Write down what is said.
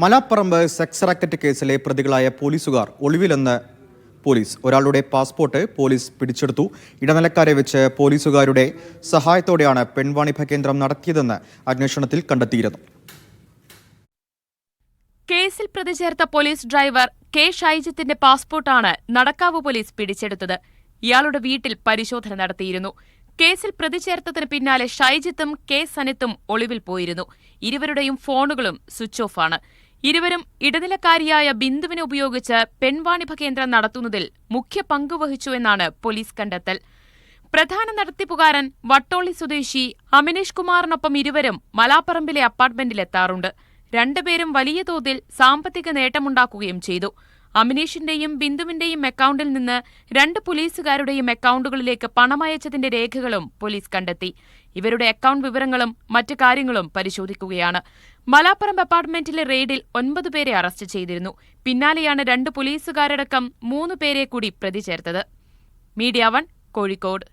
Malaparamba sex racket കേസിലെ പ്രതികളായ പോലീസുകാർ ഒളിവിലെന്ന് പോലീസ്. ഒരാളുടെ പാസ്പോർട്ട് പോലീസ് പിടിച്ചെടുത്തു. ഇടനിലക്കാരെ വെച്ച് പോലീസുകാരുടെ സഹായത്തോടെയാണ് പെൺവാണിഭ കേന്ദ്രം നടത്തിയതെന്ന് അന്വേഷണത്തിൽ കണ്ടെത്തിയിരുന്നു. കേസിൽ പ്രതിചേർത്ത പോലീസ് ഡ്രൈവർ കെ ഷൈജിത്തിന്റെ പാസ്പോർട്ടാണ് നടക്കാവ് പോലീസ് പിടിച്ചെടുത്തത്. ഇയാളുടെ വീട്ടിൽ പരിശോധന നടത്തിയിരുന്നു. കേസിൽ പ്രതിചേർത്തതിന് പിന്നാലെ ഷൈജിത്തും കെ സനിത്തും ഒളിവിൽ പോയിരുന്നു. ഇരുവരുടെയും ഫോണുകളും സ്വിച്ച് ഓഫാണ്. ഇരുവരും ഇടനിലക്കാരിയായ ബിന്ദുവിനെ ഉപയോഗിച്ച് പെൺവാണിഭ കേന്ദ്രം നടത്തുന്നതിൽ മുഖ്യ പങ്കുവഹിച്ചുവെന്നാണ് പോലീസ് കണ്ടെത്തൽ. പ്രധാന നടത്തിപ്പുകാരൻ വട്ടോളി സ്വദേശി അമിനേഷ് കുമാറിനൊപ്പം ഇരുവരും മലാപ്പറമ്പിലെ അപ്പാർട്ട്മെന്റിലെത്താറുണ്ട് രണ്ടുപേരും വലിയ തോതിൽ സാമ്പത്തിക നേട്ടമുണ്ടാക്കുകയും ചെയ്തു. അമിനേഷിന്റെയും ബിന്ദുവിന്റെയും അക്കൗണ്ടിൽ നിന്ന് രണ്ട് പോലീസുകാരുടെയും അക്കൗണ്ടുകളിലേക്ക് പണമയച്ചതിന്റെ രേഖകളും പോലീസ് കണ്ടെത്തി. ഇവരുടെ അക്കൗണ്ട് വിവരങ്ങളും മറ്റു കാര്യങ്ങളും പരിശോധിക്കുകയാണ്. മലാപ്പറമ്പ് അപ്പാർട്ട്മെന്റിലെ റെയ്ഡിൽ ഒൻപത് പേരെ അറസ്റ്റ് ചെയ്തിരുന്നു. പിന്നാലെയാണ് രണ്ട് പോലീസുകാരടക്കം മൂന്ന് പേരെ കൂടി പ്രതി ചേർത്തത്. Media one Kozhikode.